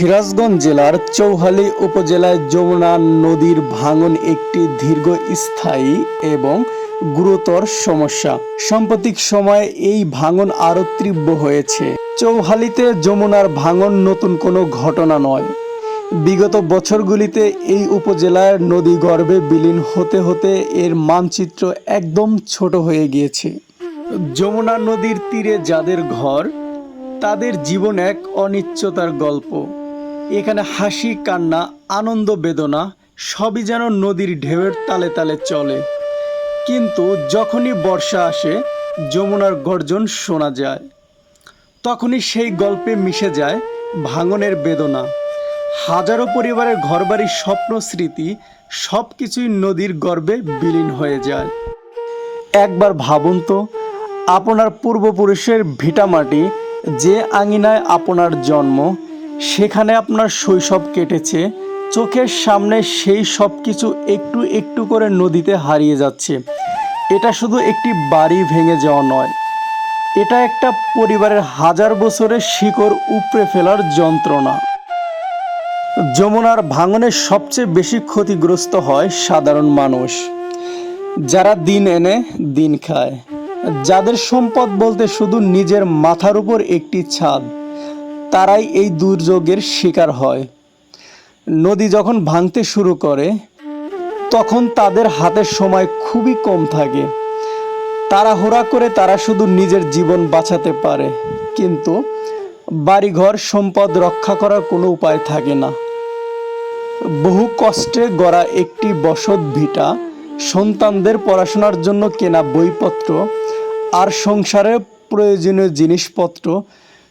সিরাজগঞ্জ জেলার চৌহালি উপজেলায় যমুনা নদীর ভাঙন একটি দীর্ঘস্থায়ী এবং গুরুতর সমস্যা। সাম্প্রতিক সময়ে এই ভাঙন আরও তীব্র হয়েছে। চৌহালিতে যমুনার ভাঙন নতুন কোনো ঘটনা নয়। বিগত বছরগুলিতে এই উপজেলার নদী গর্ভে বিলীন হতে হতে এর মানচিত্র একদম ছোট হয়ে গিয়েছে। যমুনা নদীর তীরে যাদের ঘর, তাদের জীবন এক অনিশ্চয়তার গল্প। এখানে হাসি, কান্না, আনন্দ, বেদনা সবই যেন নদীর ঢেউয়ের তালে তালে চলে। কিন্তু যখনই বর্ষা আসে, যমুনার গর্জন শোনা যায়। তখনই সেই গল্পে মিশে যায় ভাঙনের বেদনা। হাজারো পরিবারের ঘরবাড়ির স্বপ্ন, স্মৃতি সব কিছুই নদীর গর্ভে বিলীন হয়ে যায়। একবার ভাবুন তো, আপনার পূর্বপুরুষের ভিটামাটি যে আঙিনায় আপনার জন্ম সেখানে আপনার শৈশব কেটেছে, চোখের সামনে সেই সব কিছু একটু একটু করে নদীতে হারিয়ে যাচ্ছে। এটা শুধু একটি বাড়ি ভেঙে যাওয়া নয়, এটা একটা পরিবারের হাজার বছরের শিকড় উপড়ে ফেলার যন্ত্রণা। যমুনার ভাঙনে সবচেয়ে বেশি ক্ষতিগ্রস্ত হয় সাধারণ মানুষ। যারা দিন এনে, দিন খায়। যাদের সম্পদ বলতে শুধু নিজের মাথার উপর একটি ছাদ। তারাই এই দুর্যোগের শিকার হয়। নদী যখন ভাঙতে শুরু করে, তখন তাদের হাতের সময় খুবই কম থাকে। তাড়াহুড়া করে তারা শুধু নিজের জীবন বাঁচাতে পারে, কিন্তু বাড়িঘর সম্পদ রক্ষা করার কোনো উপায় থাকে না। বহু কষ্টে গড়া একটি বসত ভিটা সন্তানদের পড়াশোনার জন্য কেনা বইপত্র আর সংসারের প্রয়োজনীয় জিনিসপত্র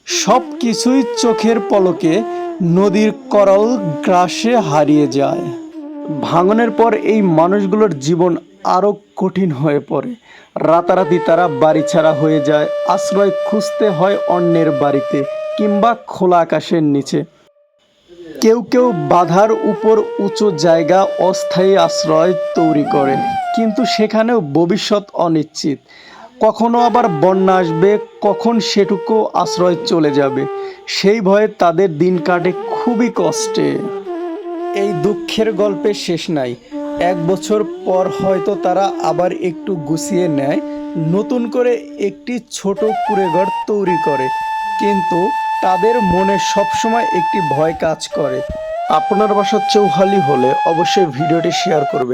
সব কিছুই চোখের পলকে নদীর করল গ্রাসে হারিয়ে যায়। ভাঙনের পর এই মানুষগুলোর জীবন আরও কঠিন হয়ে পড়ে। রাতারাতি তারা বাড়ি ছাড়া হয়ে যায়, আশ্রয় খুঁজতে হয় অন্যের বাড়িতে কিংবা খোলা আকাশের নিচে। কেউ কেউ বাধার উপর উঁচু জায়গা, অস্থায়ী আশ্রয় তৈরি করে, কিন্তু সেখানেও ভবিষ্যৎ অনিশ্চিত। কখনো আবার বন্যা আসবে, কখন সেটুকু আশ্রয় চলে যাবে। সেই ভয়ে তাদের দিন কাটে খুবই কষ্টে। এই দুঃখের গল্পের শেষ নাই। এক বছর পর হয়তো তারা আবার একটু গুছিয়ে নেয়, নতুন করে একটি ছোট কুড়েঘর তৈরি করে। কিন্তু তাদের মনে সবসময় একটি ভয় কাজ করে। আপনার বাসা চৌহালি হলে অবশ্যই ভিডিওটি শেয়ার করবে